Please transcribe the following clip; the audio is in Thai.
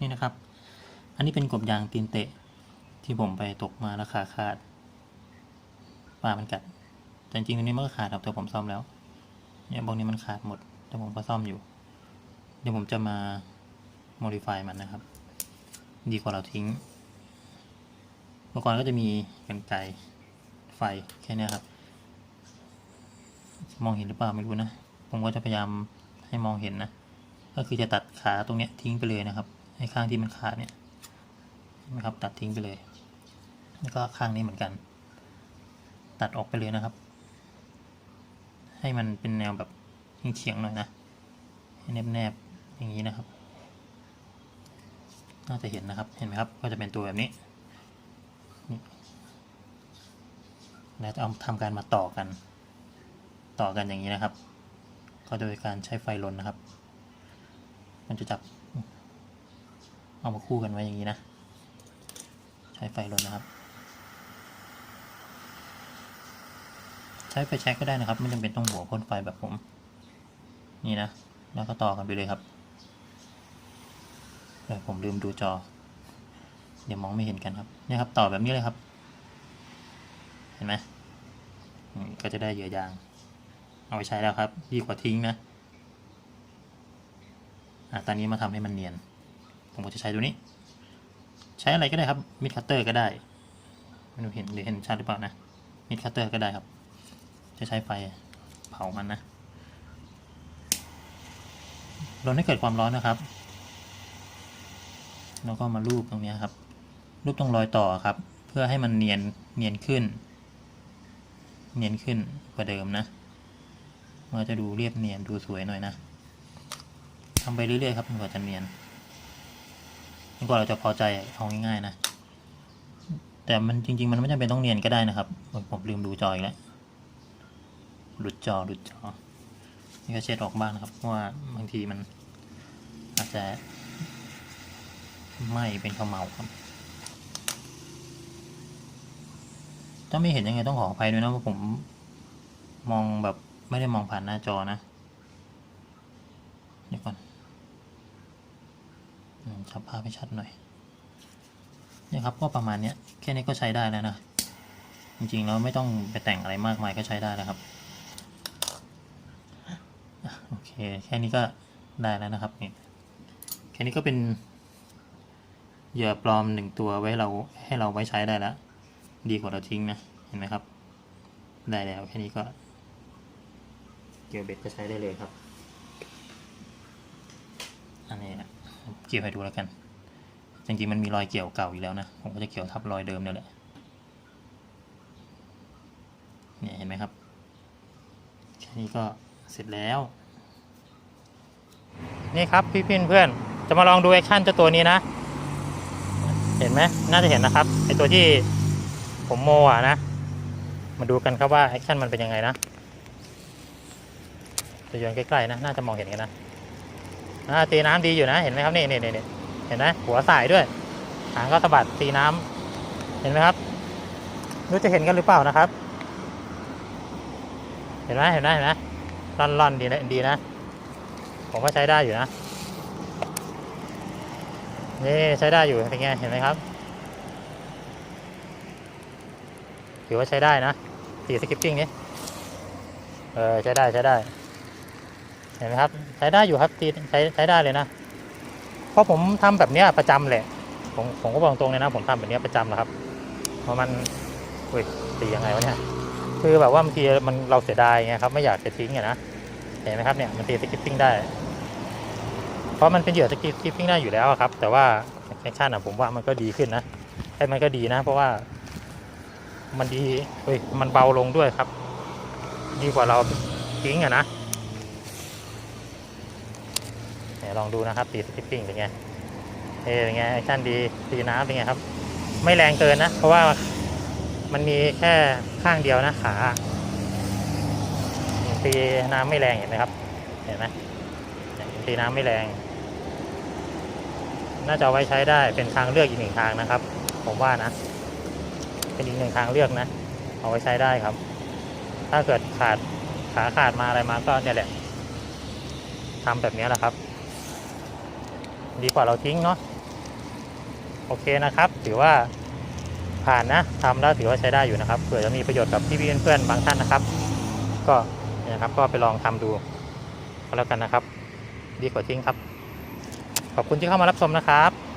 นี่นะครับ อันนี้เป็นกบยางตีนเตะ ที่ผมไปตกมาแล้วขาขาดปลามันกัด แต่จริงๆตรงนี้มันก็ขาดครับแต่ผมซ่อมแล้วเนี่ยบางนี้มันขาดหมด แต่ผมก็ซ่อมอยู่ เดี๋ยวผมจะมา modify มันนะครับ ดีกว่าเราทิ้งอุปกรณ์ก็จะมีกันไกไฟแค่นี้ครับ มองเห็นหรือเปล่าไม่รู้นะ ผมก็จะพยายามให้มองเห็นนะ ก็คือจะตัดขาตรงนี้ทิ้งไปเลยนะครับ ไอ้ข้างที่มันขาดเนี่ยนะครับตัดทิ้งไปเลย แล้วก็ข้างนี้เหมือนกัน ตัดออกไปเลยนะครับ ให้มันเป็นแนวแบบเฉียงๆหน่อยนะให้แนบๆอย่างนี้นะครับ น่าจะเห็นนะครับ เห็นไหมครับ ก็จะเป็นตัวแบบนี้แล้วจะเอาทำการมาต่อกัน ต่อกันอย่างนี้นะครับ ก็โดยการใช้ไฟลนนะครับ มันจะจับ เอามาคู่กันไว้อย่างนี้นะ ใช้ไฟลนนะครับ ใช้ไฟแช็กก็ได้นะครับ ไม่จำเป็นต้องหัวพ่นไฟแบบผม นี่นะ แล้วก็ต่อกันไปเลยครับเออผมลืมดูจอ เดี๋ยวมองไม่เห็นกันครับนี่ครับ ต่อแบบนี้เลยครับ เห็นไหมอืมก็จะได้เหยื่อยาง เอาไปใช้แล้วครับ ดีกว่าทิ้งนะอะตอนนี้มาทำให้มันเนียน ผมก็จะใช้ตัวนี้ ใช้อะไรก็ได้ครับมิดคัตเตอร์ก็ได้ไม่รู้เห็นหรือเห็นชัดหรือเปล่านะมิดคัตเตอร์ก็ได้ครับ จะใช้ไฟเผามันนะรนให้เกิดความร้อนนะครับ แล้วก็มาลูบตรงนี้ครับ ลูบตรงรอยต่อครับ เพื่อให้มันเนียนเนียนขึ้น เนียนขึ้นกว่าเดิมนะมันจะดูเรียบเนียนดูสวยหน่อยนะทำไปเรื่อยๆครับจนกว่าจะเนียน จนกว่าเราจะพอใจเอาง่ายๆนะ แต่มันจริง ๆ มันไม่จำเป็นต้องเนียนก็ได้นะครับ ผมลืมดูจออีกแล้วหลุดจอหลุดจอ นี่ก็เช็ดออกบ้างนะครับ เพราะว่าบางทีมันอาจจะไหม้เป็นขมเหลาครับ ถ้าไม่เห็นยังไงต้องขออภัยด้วยนะว่าผมมองแบบไม่ได้มองผ่านหน้าจอนะ เดี๋ยวก่อนอืม จับภาพให้ชัดหน่อยเนี่ยครับก็ประมาณนี้แค่นี้ก็ใช้ได้แล้วนะ จริงๆแล้วไม่ต้องไปแต่งอะไรมากมายก็ใช้ได้แล้วครับโอเคแค่นี้ก็ได้แล้วนะครับนี่แค่นี้ก็เป็นเหยื่อปลอมหนึ่งตัวไว้เราให้เราไว้ใช้ได้แล้ว ดีกว่าเราทิ้งนะเห็นไหมครับ ได้แล้วแค่นี้ก็ เกี่ยวเบ็ดก็ใช้ได้เลยครับ อันนี้นะ เกี่ยวให้ดูแล้วกัน จริงๆมันมีรอยเกี่ยวเก่าอยู่แล้วนะ ผมก็จะเกี่ยวทับรอยเดิมเนี่ยแหละ เนี่ยเห็นไหมครับ แค่นี้ก็เสร็จแล้ว นี่ครับพี่พเพื่อน จะมาลองดูแอคชั่นเจ้าตัวนี้นะ เห็นไหมน่าจะเห็นนะครับ ไอตัวที่ผมโมอะนะ มาดูกันครับว่าแอคชั่นมันเป็นยังไงนะจะโยนใกล้ๆนะ น่าจะมองเห็นกันนะ ตีน้ำดีอยู่นะ เห็นไหมครับนี่นี่นี่เห็นไหมหัวสายด้วย หางก็สะบัดตีน้ำเห็นไหมครับรู้จะเห็นกันหรือเปล่านะครับ เห็นไหมเห็นไหมเห็นไหมร่อนร่อนดีนะดีนะ ผมก็ใช้ได้อยู่นะ นี่ใช้ได้อยู่เป็นไงเห็นไหมครับถือว่าใช้ได้นะตีสกิปปิ้งนี้ เออใช้ได้ใช้ได้ เห็นไหมครับใช้ได้อยู่ครับตีใช้ใช้ได้เลยนะเพราะผมทำแบบเนี้ยประจำแหละผมผมก็บอกตรงเลยนะ ผมทำแบบเนี้ยประจำแหละครับ เพราะมันอุ้ยตียังไงวะเนี่ยคือแบบว่าบางทีมันเราเสียดายไงครับไม่อยากจะทิ้งอะนะเห็นไหมครับเนี่ยมันตีสกิปปิ้งได้ เพราะมันเป็นเหยื่อสกิปปิ้งได้อยู่แล้วครับ แต่ว่าแอคชั่นอะผมว่ามันก็ดีขึ้นนะไอ้มันก็ดีนะ เพราะว่า มันดีเฮ้ยมันเบาลงด้วยครับ ดีกว่าเราทิ้งอะนะเนี่ย ลองดูนะครับตีสกิปปิ้งเป็นไงเอ้ยเป็นไงแอคชั่นดีตีน้ำเป็นไงครับ ไม่แรงเกินนะ เพราะว่ามันมีแค่ข้างเดียวนะขาตีน้ำไม่แรงเห็นไหมครับเห็นไหมตีน้ำไม่แรง น่าจะไว้ใช้ได้เป็นทางเลือกอีกหนึ่งทางนะครับ ผมว่านะ เป็นอีกหนึ่งทางเลือกนะ เอาไว้ใช้ได้ครับ ถ้าเกิดขาดขาขาดมาอะไรมาก็เนี่ยแหละทำแบบนี้แหละครับ ดีกว่าเราทิ้งเนาะโอเคนะครับ ถือว่าผ่านนะทำแล้วถือว่าใช้ได้อยู่นะครับเผื่อจะมีประโยชน์กับพี่ๆเพื่อนๆบางท่านนะครับ ก็เนี่ยนะครับ ก็ไปลองทำดูก็แล้วกันนะครับ ดีกว่าทิ้งครับ ขอบคุณที่เข้ามารับชมนะครับ